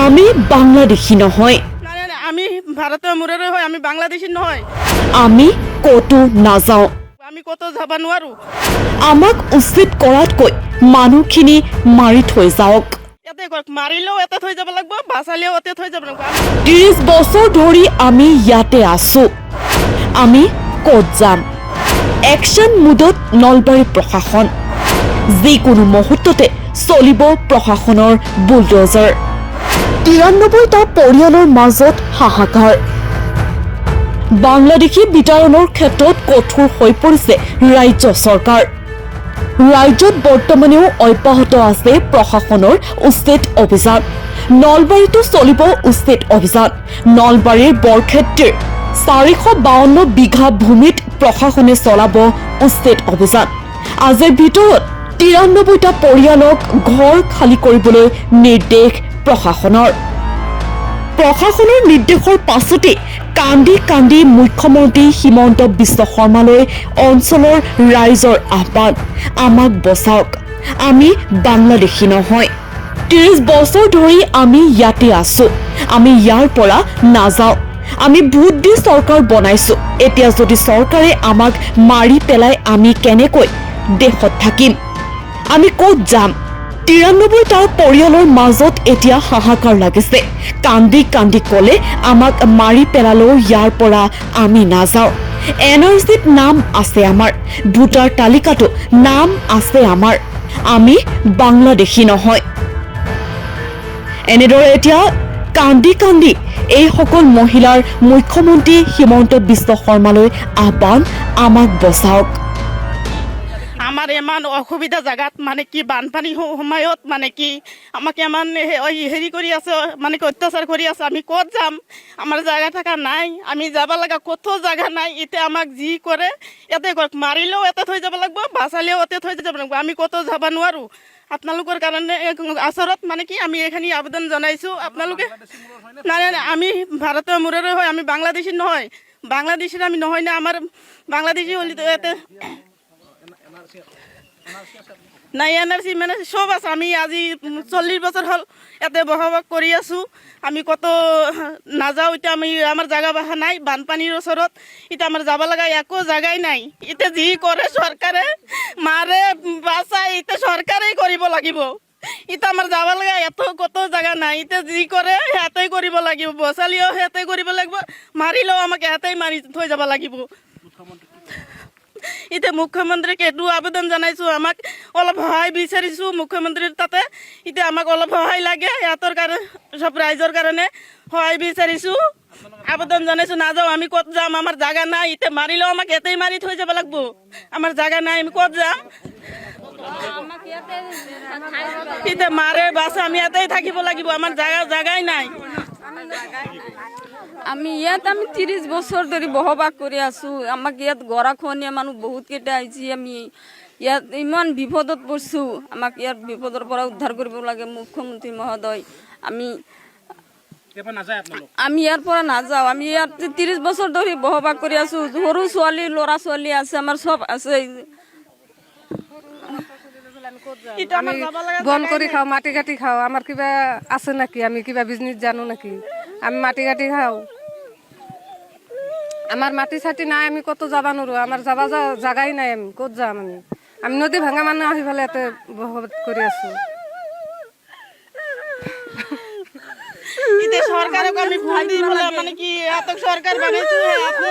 আমি বাংলাদেশী নহয়। আমি ভাৰতীয় মূৰেৰে হয় আমি বাংলাদেশী নহয়। আমি ক'তো নাযাওঁ। আমি ক'তো যাব নোৱাৰো। আমাক উচিত কৰাতকৈ মানুহখিনি মাৰি থৈ যাওক। মাৰিলেও ইয়াতে থৈ যাব লাগিব বাচালেও ইয়াতে থৈ যাব লাগিব। আমি ত্ৰিছ বছৰ ধৰি আমি ইয়াতে আছো। আমি ক'ত যাম? একশ্যন মুডত নলবাৰী প্ৰশাসন। যিকোনো মুহূৰ্ততে চলিব প্ৰশাসনৰ বুলডজাৰ। তিৰান্নব্বৈটা পৰিয়ালৰ মাজত হাহাকাৰ। বাংলাদেশী বিতাড়নৰ ক্ষেত্ৰত কঠোৰ হৈ পৰিছে ৰাজ্য চৰকাৰ। ৰাজ্যত বৰ্তমানেও অব্যাহত আছে প্ৰশাসনৰ উচ্ছেদ অভিযান। নলবাৰীতো চলিব উচ্ছেদ অভিযান। নলবাৰীৰ বৰক্ষেত্ৰীৰ চাৰিশ বাৱন্ন বিঘা ভূমিত প্ৰশাসনে চলাব উচ্ছেদ অভিযান। আজিৰ ভিতৰত তিৰান্নব্বৈটা পৰিয়ালক ঘৰ খালী কৰিবলৈ নিৰ্দেশ প্ৰশাসনৰ। প্ৰশাসনৰ নিৰ্দেশৰ পাছতে কান্দি কান্দি মুখ্যমন্ত্ৰী হিমন্ত বিশ্ব শৰ্মালৈ অঞ্চলৰ ৰাইজৰ আহ্বান আমাক বচাওক আমি বাংলাদেশী নহয়। ত্ৰিছ বছৰ ধৰি আমি ইয়াতে আছো আমি ইয়াৰ পৰা নাযাওঁ আমি ভোট দি চৰকাৰ বনাইছো। এতিয়া যদি চৰকাৰে আমাক মাৰি পেলাই আমি কেনেকৈ দেশত থাকিম? আমি ক'ত যাম? তিৰান্নব্বৈটা পৰিয়ালৰ মাজত এতিয়া হাহাকাৰ লাগিছে। কান্দি কান্দি ক'লে আমাক মাৰি পেলালেও ইয়াৰ পৰা আমি নাযাওঁ। এন আৰ চিত নাম আছে আমাৰ। ভোটাৰ তালিকাতো নাম আছে আমাৰ। আমি বাংলাদেশী নহয়। এনেদৰে এতিয়া কান্দি কান্দি এইসকল মহিলাৰ মুখ্যমন্ত্ৰী হিমন্ত বিশ্ব শৰ্মালৈ আহ্বান আমাক বচাওক। আমাৰ ইমান অসুবিধা জেগাত মানে কি বানপানী সময়ত মানে কি আমাক ইমান হেৰি কৰি আছে মানে কি অত্যাচাৰ কৰি আছে, আমি ক'ত যাম? আমাৰ জেগা থকা নাই, আমি যাব লগা ক'তো জেগা নাই এতিয়া আমাক যি কৰে, ইয়াতে কৰক, মাৰিলেও ইয়াতে থৈ যাব লাগিব, বাচালেও ইয়াতে থৈ যাব লাগিব, আমি ক'তো যাব নোৱাৰোঁ। আপোনালোকৰ কাৰণে আচৰত মানে কি আমি এইখিনি আবেদন জনাইছোঁ, আপোনালোকে নাই নাই আমি ভাৰতীয় মূৰেৰে হয়, আমি বাংলাদেশী নহয়, বাংলাদেশীৰ আমি নহয় না, আমাৰ বাংলাদেশী হ'লেতো ইয়াতে নাই এন আৰ চি মানে চব আছে। আমি আজি চল্লিছ বছৰ হ'ল ইয়াতে বসবাস কৰি আছোঁ। আমি ক'তো নাযাওঁ, এতিয়া আমি আমাৰ জেগা বাহা নাই, বানপানীৰ ওচৰত। এতিয়া আমাৰ যাব লগা একো জেগাই নাই। এতিয়া যি কৰে চৰকাৰে, মাৰে, বাচাই, এতিয়া চৰকাৰেই কৰিব লাগিব। এতিয়া আমাৰ যাব লগা এত ক'তো জেগা নাই। এতিয়া যি কৰে সিহঁতেই কৰিব লাগিব। বচালিও সিহঁতে কৰিব লাগিব। মাৰিলেও আমাক সিহঁতেই মাৰি থৈ যাব লাগিব। এতিয়া মুখ্যমন্ত্ৰীক এইটো আবেদন জনাইছোঁ আমাক। অলপ সহায় বিচাৰিছোঁ মুখ্যমন্ত্ৰীৰ তাতে। এতিয়া আমাক অলপ সহায় লাগে সিহঁতৰ কাৰণে, চব ৰাইজৰ কাৰণে সহায় বিচাৰিছোঁ। আবেদন জনাইছোঁ, নাযাওঁ, আমি ক'ত যাম? আমাৰ জাগা নাই এতিয়া মাৰিলেও আমাক ইয়াতেই মাৰি থৈ যাব লাগিব। আমাৰ জাগা নাই, আমি ক'ত যাম? এতিয়া মাৰে, বাছে, আমি ইয়াতেই থাকিব লাগিব, আমাৰ জাগা, জাগাই নাই। আমি ইয়াত আমি ত্ৰিশ বছৰ ধৰি বসবাস কৰি আছো। আমাক ইয়াত গৰাখহনীয়া মানুহ বহুত কেইটা আহিছে। আমি ইয়াত ইমান বিপদত পৰিছোঁ। আমাক ইয়াৰ বিপদৰ পৰা উদ্ধাৰ কৰিব লাগে মুখ্যমন্ত্ৰী মহোদয়। আমি আমি ইয়াৰ পৰা নাযাওঁ। আমি ইয়াত ত্ৰিশ বছৰ ধৰি বসবাস কৰি আছো। সৰু ছোৱালী ল'ৰা ছোৱালী আছে আমাৰ চব আছে। আমাৰ বন কৰি খাওঁ মাটি কাটি খাওঁ আমাৰ কিবা আছে নেকি? আমি কিবা বিজনেছ জানো নেকি? আমি মাটি কাটি খাওঁ। আমাৰ মাটি চাটি নাই আমি ক'তো যাব নোৱাৰোঁ আমাৰ যাব জাগাই নাই আমি ক'ত যাম আমি? আমি নদী ভাঙা মানুহ আহি পেলাই ইয়াতে বসবাস কৰি আছোঁ। চৰকাৰক আমি ভোট দি পেলাই মানে কি চৰকাৰ বনাইছো সিহঁতে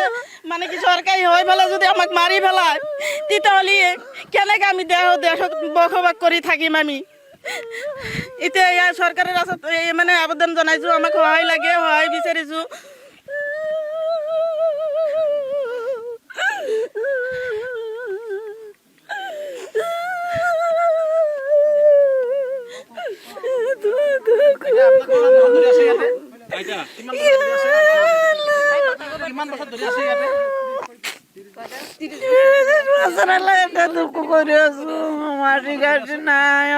মানে কি চৰকাৰী হৈ পেলাই যদি আমাক মাৰি পেলায় তেতিয়াহ'লে কেনেকৈ আমি দেহ দেশত বসবাস কৰি থাকিম আমি? এতিয়া ইয়াৰ এই মানে আবেদন জনাইছোঁ, আমাক সহায় লাগে সহায় বিচাৰিছোঁ। দুঃখ করে আছো মাটি কাটি নাই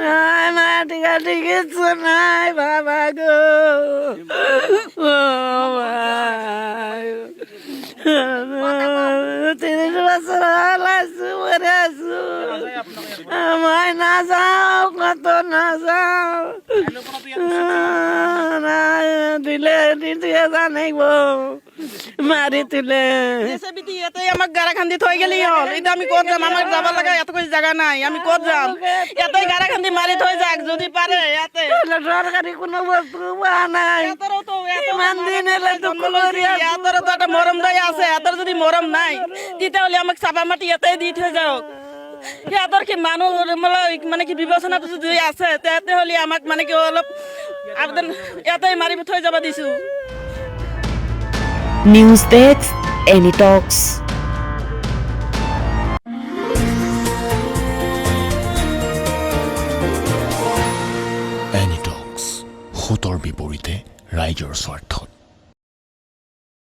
নাই মাটি কাটি কিছু নাই বাবা গো তিরিশ বছর বছর হালাইছো মরে আছো মই নাযাওঁ কত না দিলে দিদিয়ে জানিব মাৰি তুলে আমাক গাৰা খান্দি থৈ গেলি হ'ল এতিয়া আমি ক'ত যাম? আমাক যাব লগা ইয়াত કોઈ জাগা নাই। আমি ক'ত যাম? ইয়াতে গাৰা খান্দি মাৰি থৈ যাক যদি পাৰে ইয়াতে চৰকাৰী কোনো বস্তু নাই। দিন হ'লে দুখ কৰি আছো। এটা দয় ইয়াতৰ যদি মৰম নাই তেতিয়াহ'লে আমাক চাবা মাটি ইয়াতে দি থৈ যাওক সিহঁতৰ কি মানুহ মানে কি বিবেচনাটো যদি আছে তেতিয়াহ'লে আমাক মানে কি অলপ আবেদন ইয়াতে মাৰি থৈ যাব দিছোঁ। News desk any talks any talks সোঁতৰ বিপৰীতে ৰাইজৰ স্বাৰ্থত